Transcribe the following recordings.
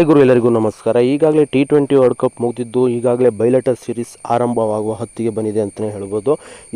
Hi ಗುರು ಎಲ್ಲರಿಗೂ ನಮಸ್ಕಾರ. ಈಗಾಗಲೇ ಟಿ ಟ್ವೆಂಟಿ ವರ್ಲ್ಡ್ ಕಪ್ ಮುಗಿದಿದ್ದು, ಈಗಾಗಲೇ ಬೈಲೆಟರ್ ಸೀರೀಸ್ ಆರಂಭವಾಗುವ ಹತ್ತಿಗೆ ಬಂದಿದೆ ಅಂತಲೇ ಹೇಳ್ಬೋದು.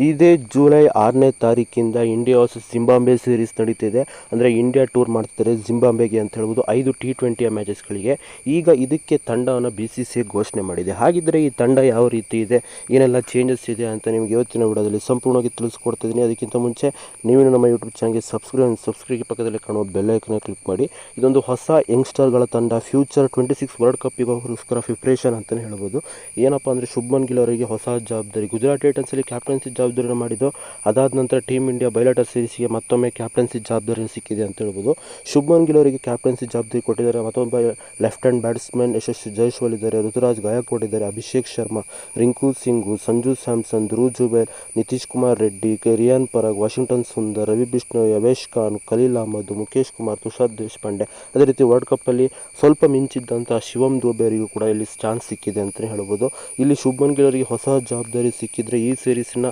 ಇದೇ ಜುಲೈ ಆರನೇ ತಾರೀಕಿಂದ ಇಂಡಿಯಾ ವರ್ಸಸ್ ಜಿಂಬಾಂಬೆ ಸೀರೀಸ್ ನಡೀತಿದೆ. ಅಂದರೆ ಇಂಡಿಯಾ ಟೂರ್ ಮಾಡ್ತಿದ್ದಾರೆ ಜಿಂಬಾಂಬೆಗೆ ಅಂತ ಹೇಳ್ಬೋದು ಐದು ಟಿ ಟ್ವೆಂಟಿಯ ಮ್ಯಾಚಸ್ಗಳಿಗೆ ಈಗ ಇದಕ್ಕೆ ತಂಡವನ್ನು ಬಿ ಸಿ ಸಿ ಘೋಷಣೆ ಮಾಡಿದೆ. ಹಾಗಿದ್ದರೆ ಈ ತಂಡ ಯಾವ ರೀತಿ ಇದೆ, ಏನೆಲ್ಲ ಚೇಂಜಸ್ ಇದೆ ಅಂತ ನಿಮಗೆ ಇವತ್ತಿನ ವಿಡಿಯೋದಲ್ಲಿ ಸಂಪೂರ್ಣವಾಗಿ ತಿಳಿಸ್ಕೊಡ್ತಿದ್ದೀನಿ. ಅದಕ್ಕಿಂತ ಮುಂಚೆ ನೀವು ನಮ್ಮ ಯೂಟ್ಯೂಬ್ ಚಾನಲ್ಗೆ ಸಬ್ಸ್ಕ್ರೈಬ್ ಸಬ್ಸ್ಕ್ರೈಬ್ ಪಕ್ಕದಲ್ಲಿ ಕಾಣುವ ಬೆಲ್ಲೈಕನ್ನ ಕ್ಲಿಕ್ ಮಾಡಿ. ಇದೊಂದು ಹೊಸ ಯಂಗ್ಸ್ಟರ್ಗಳ ತಂಡ ಫ್ಯೂಚರ್ ಟ್ವೆಂಟಿ ಸಿಕ್ಸ್ ವರ್ಲ್ಡ್ ಕಪ್ಪಿಗೋಸ್ಕರ ಪ್ರಿಪ್ರೇಷನ್ ಅಂತಲೇ ಹೇಳ್ಬೋದು. ಏನಪ್ಪ ಅಂದರೆ ಶುಭ್ಮನ್ ಗಿಲ್ ಅವರಿಗೆ ಹೊಸ ಜವಾಬ್ದಾರಿ. ಗುಜರಾತ್ ಟೈಟನ್ಸಲ್ಲಿ ಕ್ಯಾಪ್ಟನ್ಸಿ ಜವಾಬ್ದಾರಿಯನ್ನು ಮಾಡಿದ್ದು, ಅದಾದ ನಂತರ ಟೀಮ್ ಇಂಡಿಯಾ ಬೈಲಾಟರ್ ಸೀರೀಸ್ಗೆ ಮತ್ತೊಮ್ಮೆ ಕ್ಯಾಪ್ಟನ್ಸಿ ಜವಾಬ್ದಾರಿ ಸಿಕ್ಕಿದೆ ಅಂತ ಹೇಳ್ಬೋದು. ಶುಭ್ಮನ್ ಗಿಲ್ ಅವರಿಗೆ ಕ್ಯಾಪ್ಟನ್ಸಿ ಜವಾಬ್ದಾರಿ ಕೊಟ್ಟಿದ್ದಾರೆ. ಮತ್ತೊಬ್ಬ left hand batsman Yashasvi Jaiswal ಇದ್ದಾರೆ. ಋತುರಾಜ್ ಗಾಯಕ್ ಕೊಟ್ಟಿದ್ದಾರೆ ಅಭಿಷೇಕ್ ಶರ್ಮಾ, ರಿಂಕು ಸಿಂಗು, ಸಂಜು ಸ್ಯಾಮ್ಸನ್, ಧ್ರುವ್ ಜುಬೇರ್, ನಿತೀಶ್ ಕುಮಾರ್ ರೆಡ್ಡಿ, ರಿಯಾನ್ ಪರಾಗ್, ವಾಷಿಂಗ್ಟನ್ ಸುಂದರ್, ರವಿ ಬಿಷ್ಣು ಯವೇಶ್ ಖಾನ್, ಖಲೀಲ್ ಅಹಮದ್ ಮುಖೇಶ್ ಕುಮಾರ್, ತುಷಾರ್ ದೇಶಪಾಂಡೆ. ಅದೇ ರೀತಿ ವರ್ಲ್ಡ್ ಕಪ್ಪಲ್ಲಿ ಸ್ವಲ್ಪ ಮಿಂಚಿದ್ದಂಥ ಶಿವಮ್ ಅವರಿಗೂ ಕೂಡ ಇಲ್ಲಿ ಚಾನ್ಸ್ ಸಿಕ್ಕಿದೆ ಅಂತಲೇ ಹೇಳ್ಬೋದು. ಇಲ್ಲಿ ಶುಭ್ಮನ್ ಗಿಲ್ ಅವರಿಗೆ ಹೊಸ ಜವಾಬ್ದಾರಿ ಸಿಕ್ಕಿದ್ರೆ ಈ ಸೀರೀಸ್ನ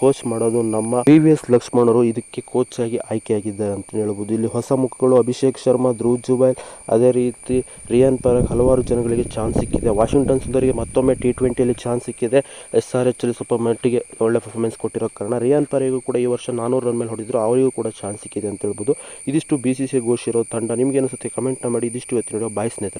ಕೋಚ್ ಮಾಡೋದು ನಮ್ಮ ಪಿ ವಿ ಎಸ್ ಲಕ್ಷ್ಮಣರು ಇದಕ್ಕೆ ಕೋಚ್ ಆಗಿ ಆಯ್ಕೆಯಾಗಿದ್ದಾರೆ ಅಂತ ಹೇಳ್ಬೋದು. ಇಲ್ಲಿ ಹೊಸ ಮುಖಗಳು ಅಭಿಷೇಕ್ ಶರ್ಮಾ, ಧ್ರುವ್ ಜುಬೈಲ್ ಅದೇ ರೀತಿ ರಿಯಾನ್ ಪರಾಗ್ ಹಲವಾರು ಜನಗಳಿಗೆ ಚಾನ್ಸ್ ಸಿಕ್ಕಿದೆ. ವಾಷಿಂಗ್ಟನ್ ಸುಂದರಿಗೆ ಮತ್ತೊಮ್ಮೆ ಟಿ ಟ್ವೆಂಟಿಯಲ್ಲಿ ಚಾನ್ಸ್ ಸಿಕ್ಕಿದೆ. ಎಸ್ ಆರ್ ಎಚ್ ಅಲ್ಲಿ ಸ್ವಲ್ಪ ಮಟ್ಟಿಗೆ ಒಳ್ಳೆ ಪರ್ಫಾರ್ಮೆನ್ಸ್ ಕೊಟ್ಟಿರೋ ಕಾರಣ ರಿಯಾನ್ ಪರಾಗೂ ಕೂಡ ಈ ವರ್ಷ ನಾನ್ನೂರು ರನ್ ಮೇಲೆ ಹೊಡೆದ್ರು ಅವರಿಗೂ ಕೂಡ ಚಾನ್ಸ್ ಸಿಕ್ಕಿದೆ ಅಂತ ಹೇಳ್ಬೋದು. ಇದಿಷ್ಟು ಬಿ ಸಿ ಸಿ ಘೋಷಿರೋ ತಂಡ. ನಿಮ್ಗೆ ಅನಿಸುತ್ತೆ ಕಮೆಂಟ್ನ ಮಾಡಿ. ಇದಿಷ್ಟು ಇವತ್ತಿನ ಬಾಯ್ десь не треба.